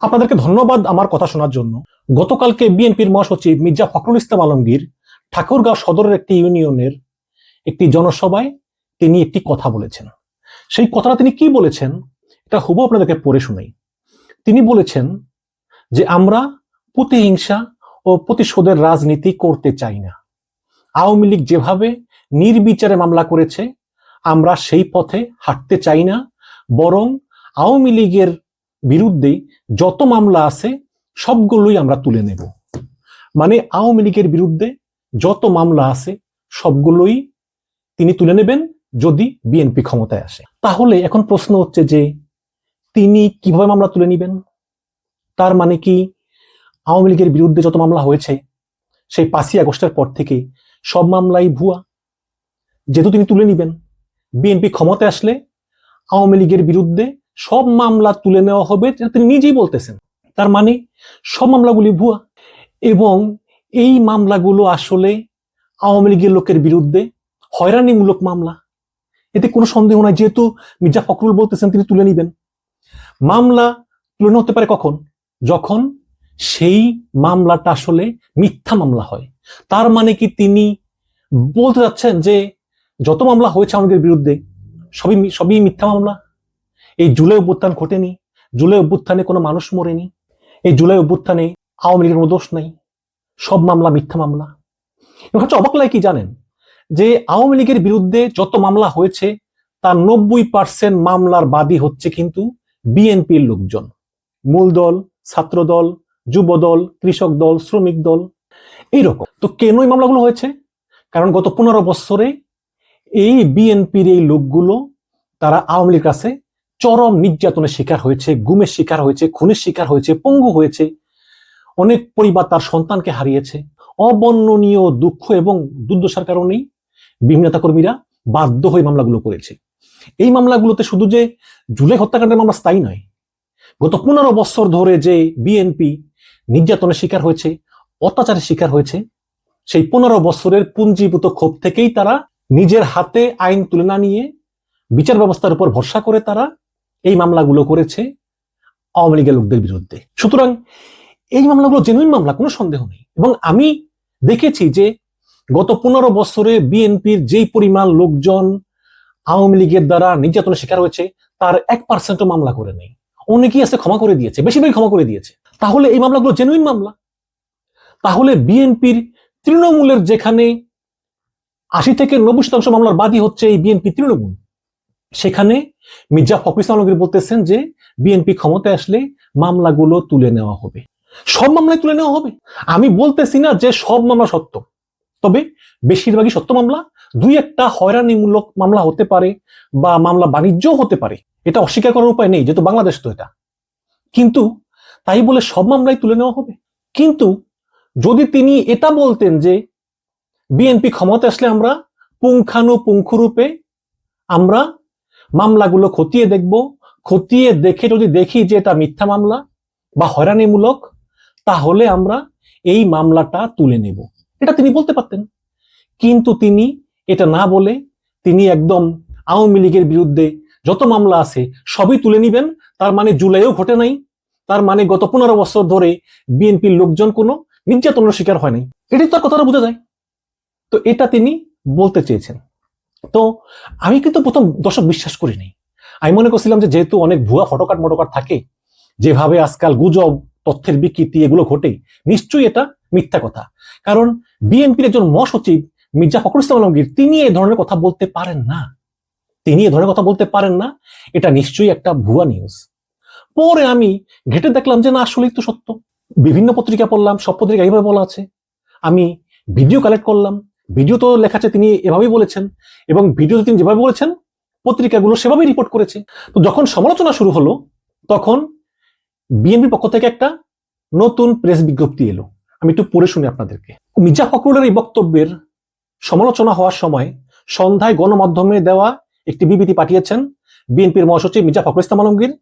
আপনাদেরকে ধন্যবাদ আমার কথা শোনার জন্য। গতকালকে বিএনপির মহাসচিব মির্জা ফখরুল ইসলাম আলমগীর ঠাকুরগাঁও সদরের একটি ইউনিয়নের একটি জনসভায় তিনি একটি কথা বলেছেন। সেই কথাটা তিনি কি বলেছেন, এটা হুবু আপনাদেরকে পড়ে শুনাই। তিনি বলেছেন যে, আমরা প্রতিহিংসা ও প্রতিশোধের রাজনীতি করতে চাই না। আওয়ামী লীগ যেভাবে নির্বিচারে মামলা করেছে, আমরা সেই পথে হাঁটতে চাই না, বরং আওয়ামী লীগের বিরুদ্ধে যত মামলা আছে, সবগুলোই আমরা তুলে নেব। মানে আওয়ামী লীগের বিরুদ্ধে যত মামলা আছে, সবগুলোই তিনি তুলে নেবেন যদি বিএনপি ক্ষমতায় আসে। তাহলে এখন প্রশ্ন হচ্ছে যে, তিনি কীভাবে মামলা তুলে নেবেন? তার মানে কি আওয়ামী লীগের বিরুদ্ধে যত মামলা হয়েছে, সেই পাঁচই আগস্টের পর থেকে সব মামলাই ভুয়া? যেহেতু তিনি তুলে নেবেন, বিএনপি ক্ষমতায় আসলে আওয়ামী লীগের বিরুদ্ধে সব মামলা তুলে নেওয়া হবে তিনি নিজেই বলতেছেন। তার মানে সব মামলাগুলি ভুয়া। এবং এই মামলাগুলো আসলে আওয়ামী লীগের লোকের বিরুদ্ধে হয়রানিমূলক মামলা। এতে কোনো সন্দেহ নাই, যেহেতু মির্জা ফখরুল বলতেছেন তিনি তুলে নেবেন। মামলা তুলে হতে পারে কখন? যখন সেই মামলাটা আসলে মিথ্যা মামলা হয়। তার মানে কি তিনি বলতে যাচ্ছেন যে, যত মামলা হয়েছে আমাদের বিরুদ্ধে, সবই সবই মিথ্যা মামলা? এই জুলাই অভ্যুত্থান ঘটেনি, জুলাই অভ্যুত্থানে কোনো মানুষ মরেনি, এই জুলাই অভ্যুত্থানে আওয়ামী লীগের কোনো দোষ নাই, সব মামলা মিথ্যা মামলা। এবং হচ্ছে অবাক লাগে কি জানেন? যে আওয়ামী লীগের বিরুদ্ধে যত মামলা হয়েছে, তার নব্বই পার্সেন্ট মামলার বাদী হচ্ছে কিন্তু বিএনপির লোকজন। মূল দল, ছাত্র দল, যুব দল, কৃষক দল, শ্রমিক দল, এইরকম। তো কেন এই মামলাগুলো হয়েছে? কারণ গত পনেরো বছরে এই বিএনপির এই লোকগুলো, তারা আওয়ামী লীগের কাছে চরম নির্যাতনের শিকার হয়েছে, গুমের শিকার হয়েছে, খুনের শিকার হয়েছে, পঙ্গু হয়েছে। অনেক পরিবার তার সন্তানকে হারিয়েছে। অবর্ণনীয় দুঃখ এবং দুর্দশার কারণেই বিভিন্ন নেতা কর্মীরা বাধ্য হয়ে মামলাগুলো করেছে। এই মামলাগুলোতে শুধু যে জুলাই হত্যাকাণ্ডের মামলা স্থায়ী নয়, গত পনেরো বছর ধরে যে বিএনপি নির্যাতনের শিকার হয়েছে, অত্যাচারের শিকার হয়েছে, সেই পনেরো বছরের পুঞ্জীভূত ক্ষোভ থেকেই তারা নিজের হাতে আইন তুলে না নিয়ে বিচার ব্যবস্থার উপর ভরসা করে তারা এই মামলাগুলো করেছে আওয়ামী লীগের লোকদের বিরুদ্ধে। সুতরাং এই মামলাগুলো জেনুইন মামলা, কোনো সন্দেহ নেই। এবং আমি দেখেছি যে গত পনেরো বছরে বিএনপির যেই পরিমাণ লোকজন আওয়ামী লীগের দ্বারা নির্যাতনের শিকার হয়েছে, তার এক পার্সেন্টও মামলা করে নেই। অনেকেই আছে ক্ষমা করে দিয়েছে, বেশিরভাগই ক্ষমা করে দিয়েছে। তাহলে এই মামলাগুলো জেনুইন মামলা? তাহলে বিএনপির তৃণমূলের যেখানে আশি থেকে নব্বই শতাংশ মামলার বাদী হচ্ছে এই বিএনপি তৃণমূল। সেখানে মির্জা ফখরুল ইসলাম আলমগীর বলতেছেন যে বিএনপি ক্ষমতায় আসলে মামলাগুলো তুলে নেওয়া হবে। সব মামলায় তুলে নেওয়া হবে। আমি বলতেছি না যে সব মামলা সত্য। তবে বেশিরভাগই সত্য মামলা। দুই একটা হয়রানিমূলক মামলা হতে পারে বা মামলা বাণিজ্যও হতে পারে। এটা অস্বীকার করার উপায় নেই, যেহেতু বাংলাদেশ তো এটা। কিন্তু তাই বলে সব মামলাই তুলে নেওয়া হবে। কিন্তু যদি তিনি এটা বলতেন যে বিএনপি ক্ষমতা আসলে আমরা পুঙ্খানুপুঙ্খরূপে আমরা মামলাগুলো খতিয়ে দেখব। খতিয়ে দেখে যদি দেখি যে এটা মিথ্যা মামলা বা হয়রানিমূলক, তাহলে আমরা এই মামলাটা তুলে নেব। এটা তিনি বলতে পারতেন। কিন্তু তিনি এটা না বলে তিনি একদম আওয়ামী লীগের বিরুদ্ধে যত মামলা আছে সবই তুলে নিবেন। তার মানে জুলাইও ঘটে নাই। তার মানে গত পনেরো বছর ধরে বিএনপির লোকজন কোনো নির্যাতনের শিকার হয় নাই। এটাই তো আর কথাটা বোঝা যায়। তো এটা তিনি বলতে চেয়েছেন। তো আমি কিন্তু প্রথম দর্শক বিশ্বাস করি নাই আমি মনে করছিলাম যেহেতু অনেক ভুয়া ফটোকাট মটোকাট থাকে, যেভাবে আজকাল গুজব, তথ্যের বিকৃতি এগুলো ঘটে নিশ্চয়ই এটা মিথ্যা কথা। কারণ বিএনপির একজন মহাসচিব মির্জা ফখরুল ইসলাম আলমগীর, তিনি এ ধরনের কথা বলতে পারেন না। তিনি এ ধরনের কথা বলতে পারেন না। এটা নিশ্চয়ই একটা ভুয়া নিউজ পরে আমি ঘেটে দেখলাম যে না, আসলেই তো সত্য। বিভিন্ন পত্রিকা পড়লাম, সব পত্রিকা এইভাবে বলা আছে। আমি ভিডিও কালেক্ট করলাম। ভিডিও তো লেখা আছে তিনি এভাবেই বলেছেন এবং ভিডিওতে তিনি যেভাবে বলেছেন, পত্রিকাগুলো সেভাবেই রিপোর্ট করেছে। তো যখন সমালোচনা শুরু হলো, তখন বিএনপির পক্ষ থেকে একটা নতুন প্রেস বিজ্ঞপ্তি এলো। আমি একটু পড়ে শুনি আপনাদেরকে। মির্জা ফখরুলের এই বক্তব্যের সমালোচনা হওয়ার সময় সন্ধ্যায় গণমাধ্যমে দেওয়া একটি বিবৃতি পাঠিয়েছেন বিএনপির মহাসচিব মির্জা ফখরুল ইসলাম আলমগীর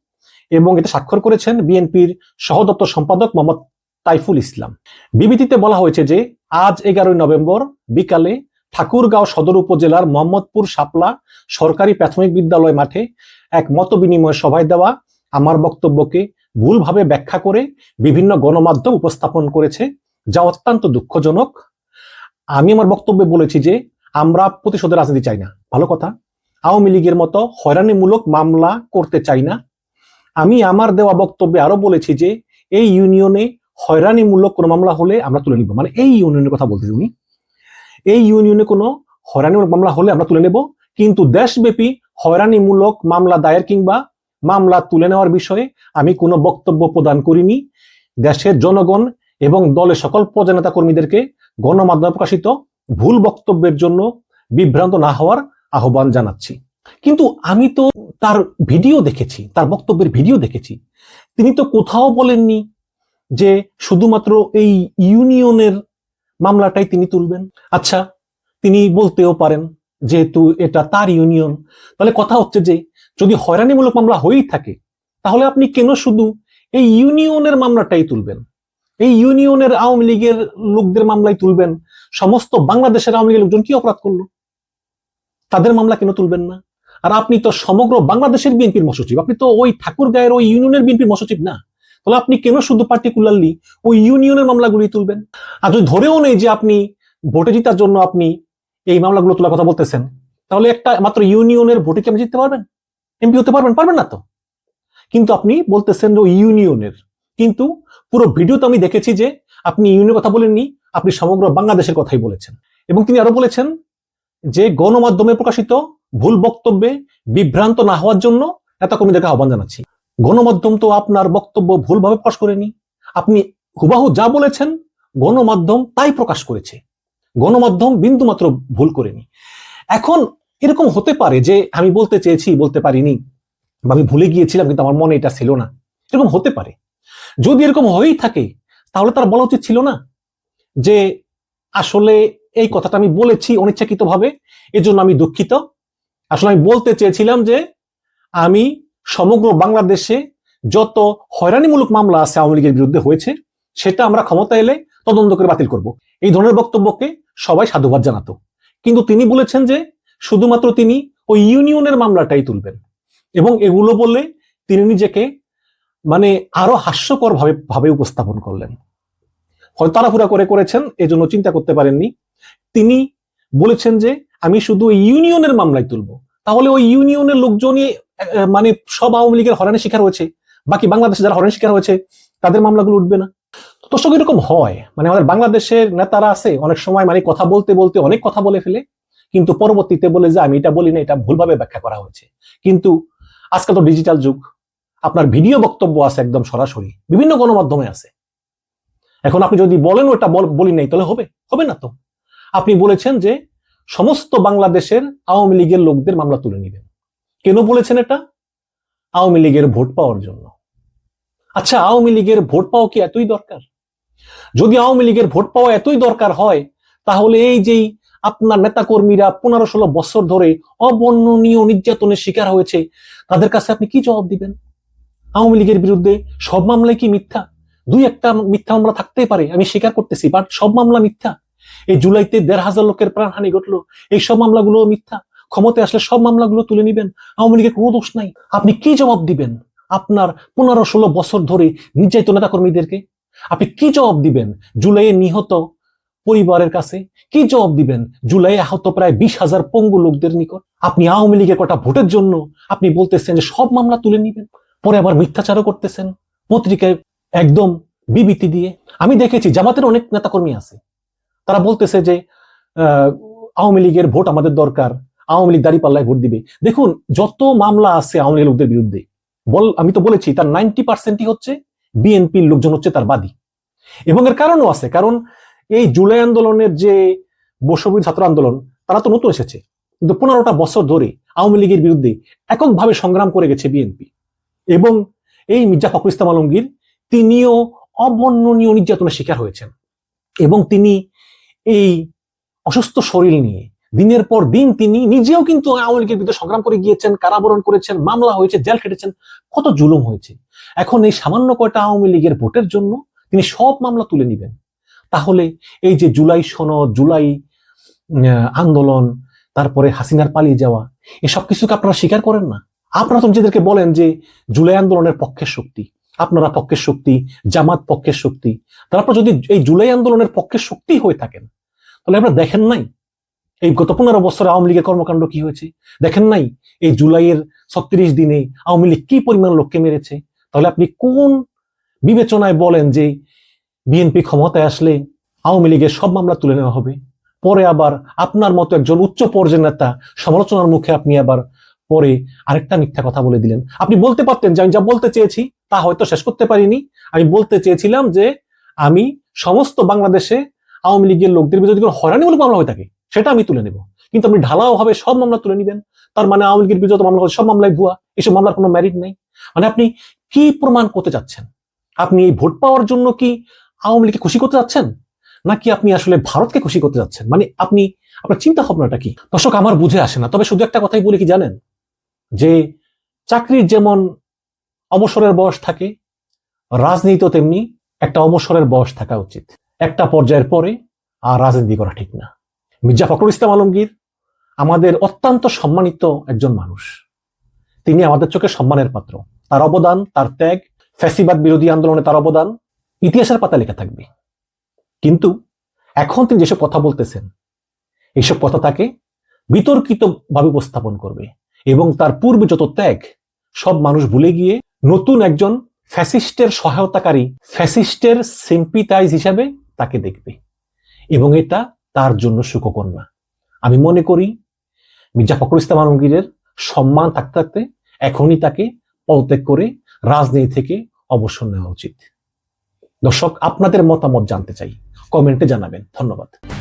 এবং এটা স্বাক্ষর করেছেন বিএনপির সহদপ্তর সম্পাদক মোহাম্মদ তাইফুল ইসলাম। বিবৃতিতে বলা হয়েছে যে আজ এগারোই নভেম্বর বিকালে ঠাকুরগাঁও সদর উপজেলার মোহাম্মদপুর শাপলা সরকারি প্রাথমিক বিদ্যালয় মাঠে এক মত বিনিময় সভায় দেওয়া আমার বক্তব্যকে ভুলভাবে ব্যাখ্যা করে বিভিন্ন গণমাধ্যম উপস্থাপন করেছে যা অত্যন্ত দুঃখজনক। আমি আমার বক্তব্যে বলেছি যে আমরা প্রতিশোধের রাজনীতি চাই না। ভালো কথা। আওয়ামী লীগের মতো হয়রানিমূলক মামলা করতে চাই না। আমি আমার দেওয়া বক্তব্যে আরও বলেছি যে এই ইউনিয়নে হয়রানিমূলক কোনো মামলা হলে আমরা তুলে নিব। মানে এই ইউনিয়নের কথা বলতে উনি। এই ইউনিয়নে কোনো হয়রানিমূলক মামলা হলে আমরা তুলে নেব। কিন্তু দেশব্যাপী হয়রানিমূলক মামলা দায়ের কিংবা মামলা তুলে নেওয়ার বিষয়ে আমি কোনো বক্তব্য প্রদান করিনি। দেশের জনগণ এবং দলের সকল প্রজানেতা কর্মীদেরকে গণমাধ্যমে প্রকাশিত ভুল বক্তব্যের জন্য বিভ্রান্ত না হওয়ার আহ্বান জানাচ্ছি। কিন্তু আমি তো তার ভিডিও দেখেছি, তার বক্তব্যের ভিডিও দেখেছি। তিনি তো কোথাও বলেননি। যে শুধুমাত্র এই ইউনিয়নের মামলাটাই তিনি তুলবেন। আচ্ছা তিনি বলতেও পারেন যেহেতু এটা তার ইউনিয়ন। তাহলে কথা হচ্ছে যে, যদি হয়রানিমূলক মামলা হয়েই থাকে, তাহলে আপনি কেন শুধু এই ইউনিয়নের মামলাটাই তুলবেন? এই ইউনিয়নের আওয়ামী লীগের লোকদের মামলাই তুলবেন, সমস্ত বাংলাদেশের আওয়ামী লীগের লোকজন কি অপরাধ করল? তাদের মামলা কেন তুলবেন না? আর আপনি তো সমগ্র বাংলাদেশের বিএনপির মহাসচিব, আপনি তো ওই ঠাকুর গায়ের ওই ইউনিয়নের বিএনপির মহাসচিব না? তাহলে আপনি কেন শুধু পার্টিকুলারলি ওই ইউনিয়নের মামলাগুলি তুলবেন? আর যদি ধরেও নেই যে আপনি ভোটে জিতার জন্য আপনি এই মামলাগুলো তোলার কথা বলতেছেন, তাহলে একটা মাত্র ইউনিয়নের ভোটে কি আপনি জিততে পারবেন? এমপি হতে পারবেন? পারবেন না তো। কিন্তু আপনি বলতেছেন ওই ইউনিয়নের কিন্তু পুরো ভিডিওতে আমি দেখেছি যে আপনি ইউনিয়নের কথা বলেননি, আপনি সমগ্র বাংলাদেশের কথাই বলেছেন। এবং তিনি আরও বলেছেন যে গণমাধ্যমে প্রকাশিত ভুল বক্তব্যে বিভ্রান্ত না হওয়ার জন্য নেতা কর্মীদেরকে আহ্বান জানাচ্ছি। গণমাধ্যম তো আপনার বক্তব্য ভুলভাবে প্রকাশ করেনি। আপনি হুবাহু যা বলেছেন, গণমাধ্যম তাই প্রকাশ করেছে। গণমাধ্যম বিন্দু মাত্র ভুল করেনি। এখন এরকম হতে পারে যে আমি বলতে চেয়েছি, বলতে পারিনি, বা আমি ভুলে গিয়েছিলাম, কিন্তু আমার মনে এটা ছিল না। এরকম হতে পারে। যদি এরকম হয়েই থাকে, তাহলে তার বলা উচিত ছিল না যে আসলে এই কথাটা আমি বলেছি অনিচ্ছাকৃতভাবে, এজন্য আমি দুঃখিত। আসলে আমি বলতে চেয়েছিলাম যে আমি সমগ্র বাংলাদেশে যত হয়রানিমূলক মামলা আছে আওয়ামী লীগের বিরুদ্ধে হয়েছে, সেটা আমরা ক্ষমতা এলে তদন্ত করে বাতিল করব। এই ধরনের বক্তব্যকে সবাই সাধুবাদ জানাতো। কিন্তু তিনি বলেছেন যে, শুধুমাত্র তিনি ওই ইউনিয়নের মামলাটাই তুলবেন। এবং এগুলো বলে তিনি নিজেকে মানে আরও হাস্যকর ভাবে ভাবে উপস্থাপন করলেন। হয়তো তাড়াহুড়া করে করেছেন, এজন্য চিন্তা করতে পারেননি। তিনি বলেছেন যে, আমি শুধু ইউনিয়নের মামলায় তুলব। তাহলে ওই ইউনিয়নের লোকজনই মানে সব আওয়ামী লীগের হরানের শিকার হয়েছে। বাকি বাংলাদেশে যারা হরানের শিকার হয়েছে, তাদের মামলাগুলো উঠবে না। দর্শক, এরকম হয়। মানে আমাদের বাংলাদেশের নেতারা আছে, অনেক সময় মানে কথা বলতে বলতে অনেক কথা বলে ফেলে, কিন্তু পরবর্তীতে বলে যে, আমি এটা বলি না, এটা ভুলভাবে ব্যাখ্যা করা হয়েছে। কিন্তু আজকাল তো ডিজিটাল যুগ। আপনার ভিডিও বক্তব্য আছে একদম সরাসরি, বিভিন্ন গণমাধ্যমে আছে। এখন আপনি যদি বলেন ওটা বলি নাই, তাহলে হবে হবে না তো? আপনি বলেছেন যে, সমস্ত বাংলাদেশের আওয়ামী লীগের লোকদের মামলা তুলে নেবেন। কেন বলেছেন এটা? আওয়ামী লীগের ভোট পাওয়ার জন্য। আচ্ছা আওয়ামী লীগের ভোট পাওয়া কি এতই দরকার? যদি আওয়ামী লীগের ভোট পাওয়া এতই দরকার হয়, তাহলে এই যেই আপনার নেতাকর্মীরা পনেরো ষোলো বছর ধরে অবর্ণনীয় নির্যাতনের শিকার হয়েছে, তাদের কাছে আপনি কি জবাব দিবেন? আওয়ামী লীগের বিরুদ্ধে সব মামলায় কি মিথ্যা? দুই একটা মিথ্যা মামলা থাকতেই পারে, আমি স্বীকার করতেছি, বাট সব মামলা মিথ্যা। এই জুলাইতে দেড় হাজার লোকের প্রাণহানি ঘটলো, এই সব মামলাগুলো মিথ্যা। ক্ষমতায় আসলে সব মামলাগুলো তুলে নিবেন। আওয়ামী লীগের কোনো দোষ নাই। আপনি কি জবাব দিবেন? আপনার পনেরো ষোলো বছর ধরে নির্যাতিত নেতা কর্মীদেরকে আপনি কি জবাব দিবেন? জুলাইয়ে নিহত পরিবারের কাছে কি জবাব দিবেন? জুলাইয়ে আহত প্রায় বিশ হাজার পঙ্গু লোকদের নিকট। আপনি আওয়ামী লীগের কটা ভোটের জন্য আপনি বলতেছেন যে সব মামলা তুলে নিবেন। পরে আবার মিথ্যাচারও করতেছেন পত্রিকায় একদম বিবৃতি দিয়ে। আমি দেখেছি জামাতের অনেক নেতাকর্মী আছে। তারা বলতেছে যে আওয়ামী লীগের ভোট আমাদের দরকার। আওয়ামী লীগ দাঁড়ি পাল্লায় ভোট দিবে। দেখুন, যত মামলা আছে আওয়ামী লোকদের বিরুদ্ধে, বল, আমি তো বলেছি, তার নাইনটি পার্সেন্টই হচ্ছে বিএনপির লোকজন হচ্ছে তার বাদী। এবং এর কারণও আছে, কারণ এই জুলাই আন্দোলনের যে বৈষম্য ছাত্র আন্দোলন, তারা তো নতুন এসেছে। কিন্তু পনেরোটা বছর ধরে আওয়ামী লীগের বিরুদ্ধে এককভাবে সংগ্রাম করে গেছে বিএনপি। এবং এই মির্জা ফখরুল ইসলাম আলমগীর, তিনিও অবর্ণনীয় নির্যাতনের শিকার হয়েছেন। এবং তিনি এই অসুস্থ শরীর নিয়ে দিনের পর দিন তিনি নিজেও কিন্তু আওয়ামী লীগের বিরুদ্ধে সংগ্রাম করে গিয়েছেন, কারাবরণ করেছেন, মামলা হয়েছে, জেল খেটেছেন। কত জুলুম হয়েছে। এখন এই সামান্য কয়টা আওয়ামী লীগের ভোটের জন্য তিনি সব মামলা তুলে নিবেন। তাহলে এই যে জুলাই সনদ, জুলাই আন্দোলন, তারপরে হাসিনার পালিয়ে যাওয়া, এসব কিছুকে আপনারা স্বীকার করেন না? আপনারা তো নিজেদেরকে বলেন যে জুলাই আন্দোলনের পক্ষের শক্তি, আপনারা পক্ষের শক্তি, জামাত পক্ষের শক্তি। তারপর যদি এই জুলাই আন্দোলনের পক্ষের শক্তি হয়ে থাকেন, তাহলে আপনারা দেখেন নাই এই গত পনেরো বছরে আওয়ামী লীগের কর্মকাণ্ড কি হয়েছে? দেখেন নাই, এই জুলাইয়ের ছত্রিশ দিনে আওয়ামী লীগ কি পরিমাণ লোককে মেরেছে? তাহলে আপনি কোন বিবেচনায় বলেন যে বিএনপি ক্ষমতায় আসলে আওয়ামী লীগের সব মামলা তুলে নেওয়া হবে? পরে আবার আপনার মতো একজন উচ্চ পর্যায়ের নেতা সমালোচনার মুখে আপনি আবার পরে আরেকটা মিথ্যা কথা বলে দিলেন। আপনি বলতে পারতেন যে আমি যা বলতে চেয়েছি তা হয়তো শেষ করতে পারিনি। আমি বলতে চেয়েছিলাম যে আমি সমস্ত বাংলাদেশে আওয়ামী লীগের লোকদের বিরুদ্ধে কোনো হয়রানিমূলক মামলা হয়ে থাকে। সেটা আমি তুলে নেব। কিন্তু আপনি ঢালাও ভাবে সব মামলা তুলে নেবেন। তার মানে আওয়ামী লীগের বিরুদ্ধে মামলা সব মামলায় ভুয়া। এসব মামলার কোনো ম্যারিট নেই। মানে আপনি কি প্রমাণ করতে যাচ্ছেন আপনি এই ভোট পাওয়ার জন্য কি আওয়ামী লীগকে খুশি করতে যাচ্ছেন নাকি আপনি আসলে ভারতকে খুশি করতে যাচ্ছেন মানে আপনি, আপনার চিন্তা ভাবনাটা কি? দর্শক, আমার বুঝে আসে না। তবে শুধু একটা কথাই বলি কি জানেন? যে চাকরির যেমন অবসরের বয়স থাকে, রাজনীতিও তেমনি একটা অবসরের বয়স থাকা উচিত। একটা পর্যায়ের পরে আর রাজনীতি করা ঠিক না। মির্জা ফখরুল ইসলাম আলমগীর আমাদের অত্যন্ত সম্মানিত একজন মানুষ। তিনি আমাদের চোখে সম্মানের পাত্র। তার অবদান, তার ত্যাগ, ফ্যাসিবাদ বিরোধী আন্দোলনে তার অবদান ইতিহাসের পাতা লেখা থাকবে। কিন্তু এখন তিনি যেসব কথা বলতেছেন এইসব কথা তাকে বিতর্কিত ভাবে উপস্থাপন করবে এবং তার পূর্বে যত ত্যাগ, সব মানুষ ভুলে গিয়ে নতুন একজন ফ্যাসিস্টের সহায়তাকারী, ফ্যাসিস্টের সিম্পিটাইজ হিসাবে তাকে দেখবে এবং এটা তার জন্য সুখকন্যা। আমি মনে করি, মির্জা ফখরুল ইসলাম আলমগীরের সম্মান থাকতে থাকতে এখনই তাকে পদত্যাগ করে রাজনীতি থেকে অবসর নেওয়া উচিত। দর্শক, আপনাদের মতামত জানতে চাই। কমেন্টে জানাবেন। ধন্যবাদ।